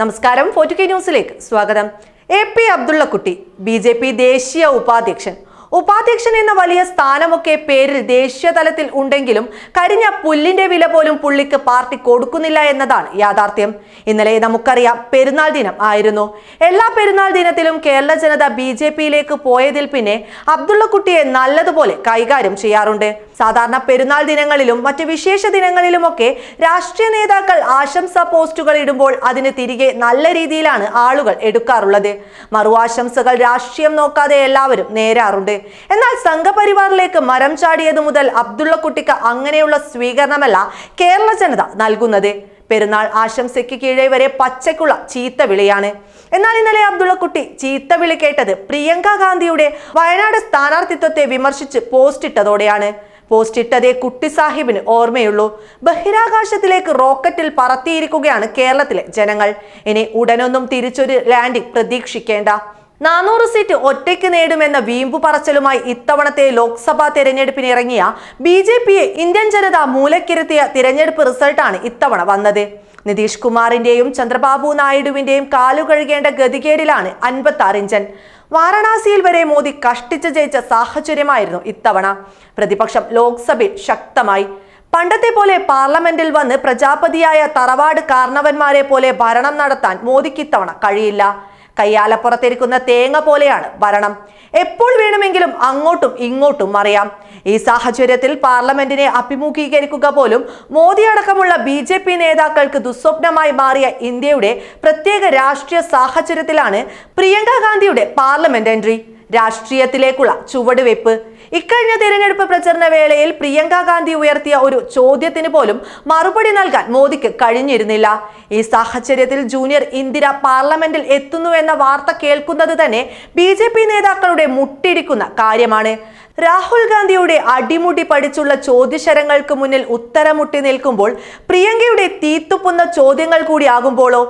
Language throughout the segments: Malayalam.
നമസ്കാരം ഫോർട്ടി കെ ന്യൂസിലേക്ക് സ്വാഗതം. A P Abdullakutty B J P ദേശീയ ഉപാധ്യക്ഷൻ ഉപാധ്യക്ഷൻ എന്ന വലിയ സ്ഥാനമൊക്കെ പേരിൽ ദേശീയ തലത്തിൽ ഉണ്ടെങ്കിലും കരിഞ്ഞ പുല്ലിന്റെ വില പോലും പുള്ളിക്ക് പാർട്ടി കൊടുക്കുന്നില്ല എന്നതാണ് യാഥാർത്ഥ്യം. ഇന്നലെ നമുക്കറിയാം പെരുന്നാൾ ദിനം ആയിരുന്നു. എല്ലാ പെരുന്നാൾ ദിനത്തിലും കേരള ജനത ബി ജെ പിയിലേക്ക് പോയതിൽ പിന്നെ അബ്ദുള്ളക്കുട്ടിയെ നല്ലതുപോലെ കൈകാര്യം ചെയ്യാറുണ്ട്. സാധാരണ പെരുന്നാൾ ദിനങ്ങളിലും മറ്റ് വിശേഷ ദിനങ്ങളിലുമൊക്കെ രാഷ്ട്രീയ നേതാക്കൾ ആശംസാ പോസ്റ്റുകൾ ഇടുമ്പോൾ അതിന് തിരികെ നല്ല രീതിയിലാണ് ആളുകൾ എടുക്കാറുള്ളത്. മറുവാശംസകൾ രാഷ്ട്രീയം നോക്കാതെ എല്ലാവരും നേരാറുണ്ട്. എന്നാൽ സംഘപരിവാറിലേക്ക് മരം ചാടിയത് മുതൽ അബ്ദുള്ളക്കുട്ടിക്ക് അങ്ങനെയുള്ള സ്വീകരണമല്ല കേരള ജനത നൽകുന്നത്. പെരുന്നാൾ ആശംസയ്ക്ക് കീഴെ വരെ പച്ചയ്ക്കുള്ള ചീത്ത വിളിയാണ്. എന്നാൽ ഇന്നലെ അബ്ദുള്ളക്കുട്ടി ചീത്ത വിളി കേട്ടത് പ്രിയങ്ക ഗാന്ധിയുടെ വയനാട് സ്ഥാനാർത്ഥിത്വത്തെ വിമർശിച്ച് പോസ്റ്റ് ഇട്ടതോടെയാണ്. പോസ്റ്റ് ഇട്ടതേ കുട്ടി സാഹിബിന് ഓർമ്മയുള്ളൂ. ബഹിരാകാശത്തിലേക്ക് റോക്കറ്റിൽ പറത്തിയിരിക്കുകയാണ് കേരളത്തിലെ ജനങ്ങൾ. ഇനി ഉടനൊന്നും തിരിച്ചൊരു ലാൻഡിംഗ് പ്രതീക്ഷിക്കേണ്ട. നാനൂറ് സീറ്റ് ഒറ്റയ്ക്ക് നേടുമെന്ന വീമ്പു പറച്ചിലുമായി ഇത്തവണത്തെ ലോക്സഭാ തെരഞ്ഞെടുപ്പിന് ഇറങ്ങിയ ബി ജെ പിയെ ഇന്ത്യൻ ജനത മൂലക്കിരുത്തിയ തിരഞ്ഞെടുപ്പ് റിസൾട്ടാണ് ഇത്തവണ വന്നത്. നിതീഷ് കുമാറിന്റെയും ചന്ദ്രബാബു നായിഡുവിന്റെയും കാലു കഴുകേണ്ട ഗതികേടിലാണ് അൻപത്തി ആറ് ഇഞ്ചൻ. വാരണാസിയിൽ വരെ മോദി കഷ്ടിച്ച് ജയിച്ച സാഹചര്യമായിരുന്നു ഇത്തവണ. പ്രതിപക്ഷം ലോക്സഭയിൽ ശക്തമായി. പണ്ടത്തെ പോലെ പാർലമെന്റിൽ വന്ന് പ്രജാപതിയായ തറവാട് കാർണവന്മാരെ പോലെ ഭരണം നടത്താൻ മോദിക്ക് ഇത്തവണ കഴിയില്ല. കയ്യാലപ്പുറത്തിരിക്കുന്ന തേങ്ങ പോലെയാണ് ഭരണം. എപ്പോൾ വേണമെങ്കിലും അങ്ങോട്ടും ഇങ്ങോട്ടും മറിയാം. ഈ സാഹചര്യത്തിൽ പാർലമെന്റിനെ അഭിമുഖീകരിക്കുക പോലും മോദി അടക്കമുള്ള ബി ജെ പി നേതാക്കൾക്ക് ദുസ്വപ്നമായി മാറിയ ഇന്ത്യയുടെ പ്രത്യേക രാഷ്ട്രീയ സാഹചര്യത്തിലാണ് പ്രിയങ്ക ഗാന്ധിയുടെ പാർലമെന്റ് എൻട്രി. രാഷ്ട്രീയത്തിലേക്കുള്ള ചുവടുവെപ്പ് ഇക്കഴിഞ്ഞ തിരഞ്ഞെടുപ്പ് പ്രചരണ വേളയിൽ പ്രിയങ്ക ഗാന്ധി ഉയർത്തിയ ഒരു ചോദ്യത്തിന് പോലും മറുപടി നൽകാൻ മോദിക്ക് കഴിഞ്ഞിരുന്നില്ല. ഈ സാഹചര്യത്തിൽ ജൂനിയർ ഇന്ദിര പാർലമെന്റിൽ എത്തുന്നു എന്ന വാർത്ത കേൾക്കുന്നത് തന്നെ ബി നേതാക്കളുടെ മുട്ടിടിക്കുന്ന കാര്യമാണ്. രാഹുൽ ഗാന്ധിയുടെ അടിമുടി പഠിച്ചുള്ള ചോദ്യശരങ്ങൾക്ക് മുന്നിൽ ഉത്തരമുട്ടി നിൽക്കുമ്പോൾ പ്രിയങ്കയുടെ തീത്തുപ്പുന്ന ചോദ്യങ്ങൾ കൂടിയാകുമ്പോഴോ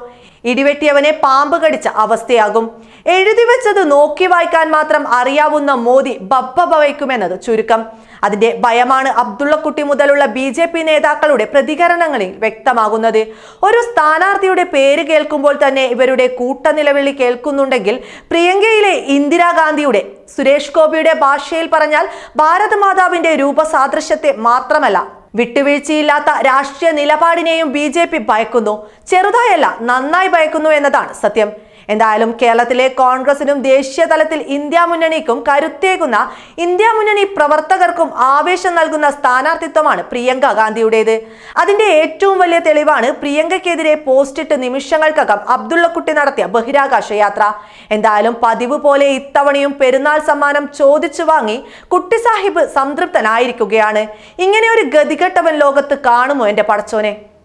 ഇടിവെട്ടിയവനെ പാമ്പ് കടിച്ച അവസ്ഥയാകും. എഴുതി വെച്ചത് നോക്കി വായിക്കാൻ മാത്രം അറിയാവുന്ന മോദി ബബ്ബ ഭവയ്ക്കുമെന്നത് ചുരുക്കം. അതിന്റെ ഭയമാണ് അബ്ദുള്ളക്കുട്ടി മുതലുള്ള ബി ജെ പി നേതാക്കളുടെ പ്രതികരണങ്ങളിൽ വ്യക്തമാകുന്നത്. ഒരു സ്ഥാനാർത്ഥിയുടെ പേര് കേൾക്കുമ്പോൾ തന്നെ ഇവരുടെ കൂട്ടനിലവിളി കേൾക്കുന്നുണ്ടെങ്കിൽ പ്രിയങ്കയിലെ ഇന്ദിരാഗാന്ധിയുടെ സുരേഷ് ഗോപിയുടെ ഭാഷയിൽ പറഞ്ഞാൽ ഭാരതമാതാവിന്റെ രൂപസാദൃശ്യത്തെ മാത്രമല്ല വിട്ടുവീഴ്ചയില്ലാത്ത രാഷ്ട്രീയ നിലപാടിനെയും ബി ഭയക്കുന്നു ചെറുതായല്ല നന്നായി ഭയക്കുന്നു എന്നതാണ് സത്യം. എന്തായാലും കേരളത്തിലെ കോൺഗ്രസിനും ദേശീയ തലത്തിൽ ഇന്ത്യ മുന്നണിക്കും കരുത്തേകുന്ന ഇന്ത്യ മുന്നണി പ്രവർത്തകർക്കും ആവേശം നൽകുന്ന സ്ഥാനാർത്ഥിത്വമാണ് പ്രിയങ്ക ഗാന്ധിയുടേത്. അതിന്റെ ഏറ്റവും വലിയ തെളിവാണ് പ്രിയങ്കയ്ക്കെതിരെ പോസ്റ്റിട്ട് നിമിഷങ്ങൾക്കകം അബ്ദുള്ളക്കുട്ടി നടത്തിയ ബഹിരാകാശ യാത്ര. എന്തായാലും പതിവ് പോലെ ഇത്തവണയും പെരുന്നാൾ സമ്മാനം ചോദിച്ചു വാങ്ങി കുട്ടി സാഹിബ് സംതൃപ്തനായിരിക്കുകയാണ്. ഇങ്ങനെ ഒരു ഗതികെട്ടവൻ ലോകത്ത് കാണുമോ എന്റെ പടച്ചോനെ?